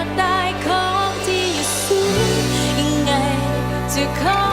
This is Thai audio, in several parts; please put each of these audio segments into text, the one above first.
ากได้ของที่อยู่สูงยังไงจะขอ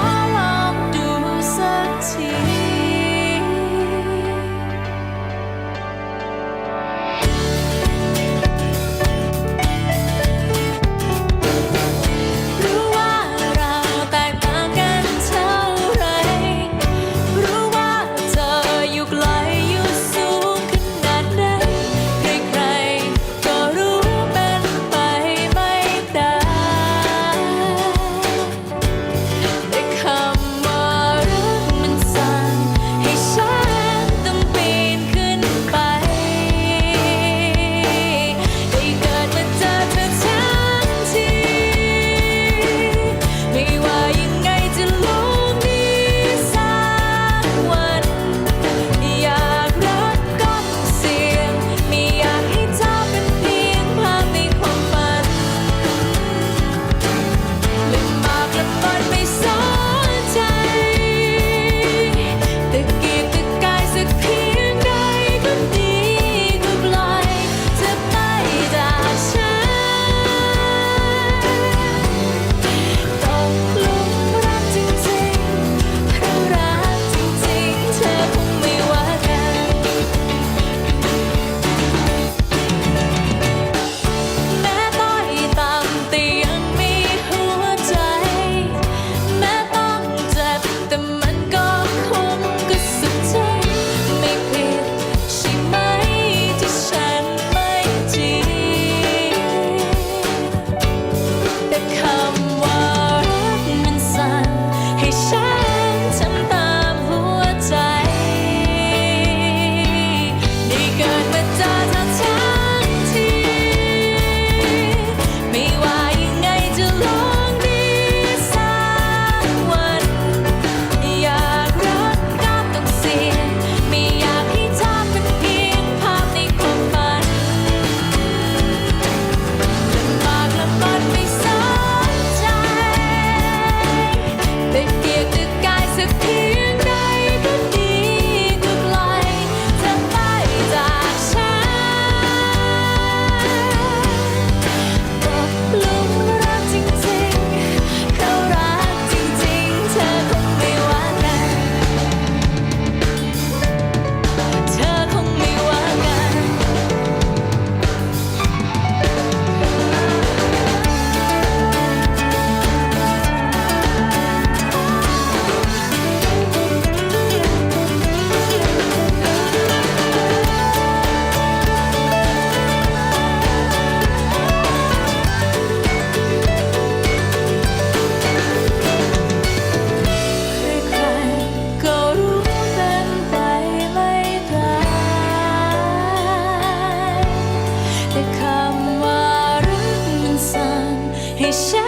คำว่ารักมันสั่งให้ฉัน